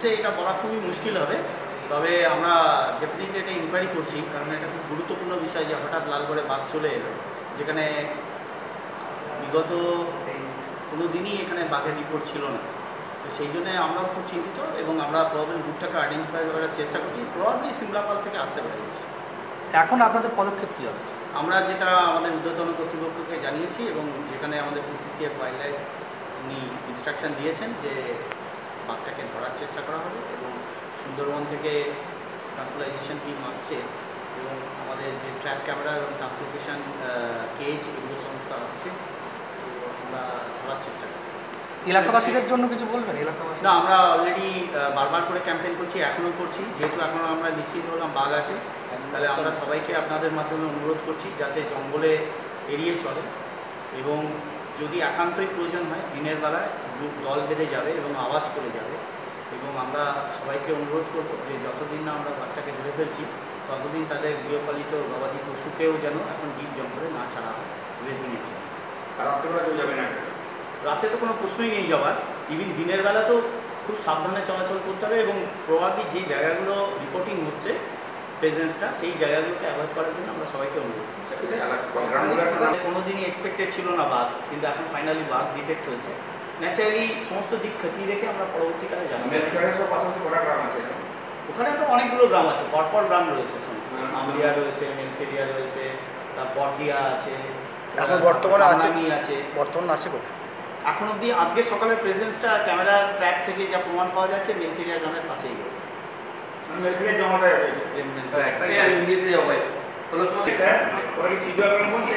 মুহূর্তে এটা বলা খুবই মুশকিল হবে। তবে আমরা ডেফিনেটলি এটা ইনকোয়ারি করছি কারণ এটা খুব গুরুত্বপূর্ণ বিষয় যে হঠাৎ লালগড়ে বাঘ চলে এলো। যেখানে বিগত কোনো দিনই এখানে বাঘের রিপোর্ট ছিল না। তো সেই জন্য আমরাও খুব চিন্তিত এবং আমরা প্রবলেম রুটটাকে আইডেন্টিফাই করার চেষ্টা করছি প্রবাবলি সিমলাপাল থেকে আসতে পারে এখন আপনাদের পদক্ষেপ কী হবে? আমরা যেটা আমাদের ঊর্ধ্বতন কর্তৃপক্ষকে জানিয়েছি এবং যেখানে আমাদের পিসিসিএফ ওয়াইল্ড লাইফ উনি ইনস্ট্রাকশন দিয়েছেন যে বাঘটাকে ধরার চেষ্টা করা হবে এবং সুন্দরবন থেকে ট্রান্সপোলাইজেশন টিম আসছে এবং আমাদের যে ট্র্যাক ক্যামেরা এবং ট্রান্সলোকেশন কেজ এগুলো সমস্ত আসছে। তো আমরা ধরার চেষ্টা করব। এলাকাবাসীদের জন্য কিছু বলবেন? এলাকাবাসী না আমরা অলরেডি বারবার করে ক্যাম্পেইন করছি এখনও করছি। যেহেতু এখনও আমরা নিশ্চিত হলাম বাঘ আছে তাহলে আমরা সবাইকে আপনাদের মাধ্যমে অনুরোধ করছি যাতে জঙ্গলে এড়িয়ে চলে এবং যদি একান্তই প্রয়োজন হয় দিনের বেলায় গ্রুপ দল বেঁধে যাবে এবং আওয়াজ করে যাবে এবং আমরা সবাইকে অনুরোধ করব যে যতদিন না আমরা বাচ্চাকে ধরে ফেলছি ততদিন তাদের গৃহপালিত গবাদি পশুকেও যেন এখন ডিপ জঙ্গলে না ছাড়া হয় রেজিংয়ের জন্য আর রাত্রেবেলা কেউ যাবে না? রাতে তো কোনো প্রশ্নই নেই যাওয়ার। ইভিন দিনের বেলা তো খুব সাবধানে চলাচল করতে হবে এবং প্রবাবলি যে জায়গাগুলো রিপোর্টিং হচ্ছে প্রেজেন্সটা সেই জায়গাগুলোকে অ্যাভয়েড করার জন্য আমরা সবাইকে অনুরোধ করছি। আমাদের কোনোদিনই এক্সপেক্টেড ছিল না বাঘ কিন্তু এখন ফাইনালি বাঘ ডিটেক্ট হয়েছে। ন্যাচারালি সমস্ত দিক খতিয়ে দেখে আমরা পরবর্তীকালে আছে ওখানে তো অনেকগুলো গ্রাম আছে পরপর গ্রাম রয়েছে হুম। আমলিয়া রয়েছে মেলফেরিয়া রয়েছে তারপর দিয়া আছে এখন বর্তমানে আছে? আছে। বর্তমান আছে কোথায়? এখন অবধি আজকে সকালের প্রেজেন্সটা ক্যামেরা ট্র্যাক থেকে যা প্রমাণ পাওয়া যাচ্ছে মেলফেরিয়া গ্রামের পাশেই রয়েছে। মেলখেড়ের জমাটা রয়েছে স্যার ওরা কি বলছে?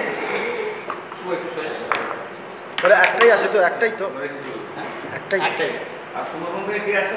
একটাই আছে তো একটাই তো। হ্যাঁ। একটাই? একটাই আছে। আর সুন্দরবন থেকে কি আসছে?